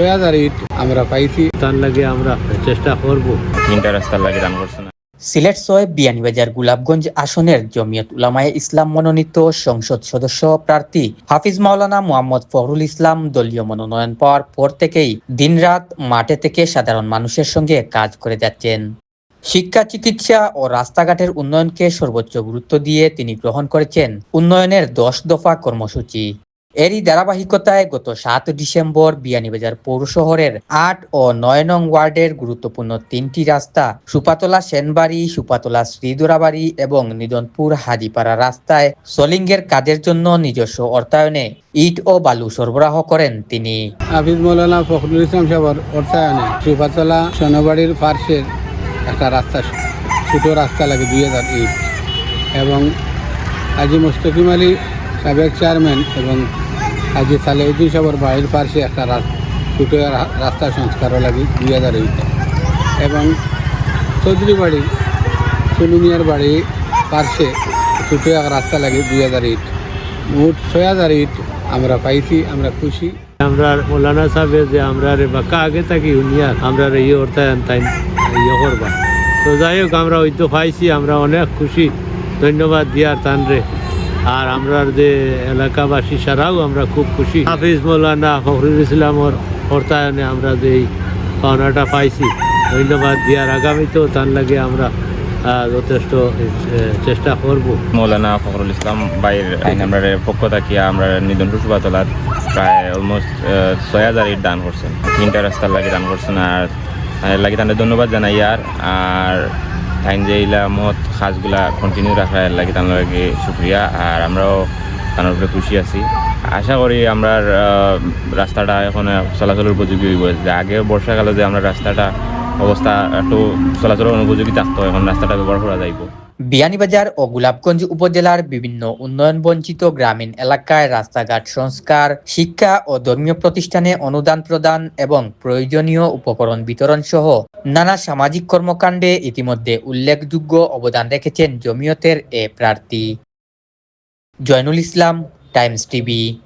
ছয় হাজার ইট আমরা পাইছি। তার লাগে আমরা চেষ্টা করব। তিনটা রাস্তার লাগে দান করছে না। সিলেট ছয় বিয়ানীবাজার গোলাপগঞ্জ আসনের জমিয়ত উলামায়ে ইসলাম মনোনীত সংসদ সদস্য প্রার্থী হাফিজ মাওলানা মোহাম্মদ ফখরুল ইসলাম দলীয় মনোনয়ন পাওয়ার পর থেকেই দিনরাত মাঠে থেকে সাধারণ মানুষের সঙ্গে কাজ করে যাচ্ছেন। শিক্ষা চিকিৎসা ও রাস্তাঘাটের উন্নয়নকে সর্বোচ্চ গুরুত্ব দিয়ে তিনি গ্রহণ করেছেন উন্নয়নের দশ দফা কর্মসূচি। এরই ধারাবাহিকতায় গত সাত ডিসেম্বর বিয়ানীবাজার পৌর শহরের আট ও নয় নং ওয়ার্ডের গুরুত্বপূর্ণ তিনটি রাস্তা, সুপাতলা সেনবাড়ি, সুপাতলা শ্রীদুরাবাড়ি এবং নিদনপুর হাজিপাড়া রাস্তায় সলিঙ্গের কাজের জন্য নিজস্ব অর্থায়নে ইট ও বালু সরবরাহ করেন তিনি। মৌলানা ফখরুল ইসলাম সাহেবর অর্থায়নে সুপাতলা সোনাবাড়ির পার্শ্বের একটা রাস্তা, ছোটো রাস্তা লাগে দুই হাজার ইট। এবং আজি মুস্তকিম আলী সাবেক চেয়ারম্যান এবং হাজি সালেউদ্দিন সাহেবর বাড়ির পার্শ্বে একটা রাস- ছোটো রা- রাস্তা সংস্কারও লাগে দুই হাজার এবং চৌধুরী বাড়ি সুলুমিয়ার বাড়ি পার্শ্বে ছোটো এক রাস্তা লাগে দুই হাজার ইট মোট ছয় হাজার ইট আমরা পাইছি, আমরা খুশি। আমরা মৌলানা সাহেব যে আমরা রে বাক্কা আগে থাকি উনিয়ার আমরা রে ইয়ে অর্থায়ন তাই ইয়ে করবা তো যাই হোক, আমরা ওই তো পাইছি, আমরা অনেক খুশি। ধন্যবাদ দিয়ার তান রে আর আমরা যে এলাকাবাসী সারাও আমরা খুব খুশি। হাফিজ মৌলানা ফখরুল ইসলামর অর্থায়নে আমরা যে পাওনাটা পাইছি, ধন্যবাদ দিয়ার আগামীতেও তার লাগে আমরা যথেষ্ট চেষ্টা করব। মৌলানা ফখরুল ইসলাম বাইর আমরা পক্ষ থাকিয়া আমরা নিদন সুবাতলাত প্রায় অলমোস্ট ছয় হাজার ইট দান করছেন। তিনটা রাস্তার লাগে দান করছেন আর লাগি তাদের ধন্যবাদ জানাই আর আর টাইম যে এইলা মত কাজগুলা কন্টিনিউ রাখা লাগে তার লাগে শুক্রিয়া। আর আমরাও তার উপরে খুশি আছি। আশা করি আমরা রাস্তাটা এখন চলাচলের উপযোগী হইব। যে আগে বর্ষাকালে যে আমরা রাস্তাটা অবস্থা একটু চলাচলের অনুপযোগী থাকতো এখন রাস্তাটা ব্যবহার করা যাইব। বিয়ানীবাজার ও গোলাপগঞ্জ উপজেলার বিভিন্ন উন্নয়ন বঞ্চিত গ্রামীণ এলাকায় রাস্তাঘাট সংস্কার, শিক্ষা ও ধর্মীয় প্রতিষ্ঠানে অনুদান প্রদান এবং প্রয়োজনীয় উপকরণ বিতরণ সহ নানা সামাজিক কর্মকাণ্ডে ইতিমধ্যে উল্লেখযোগ্য অবদান রেখেছেন জমিয়তের এ প্রার্থী। Zainul Islam, Times TV.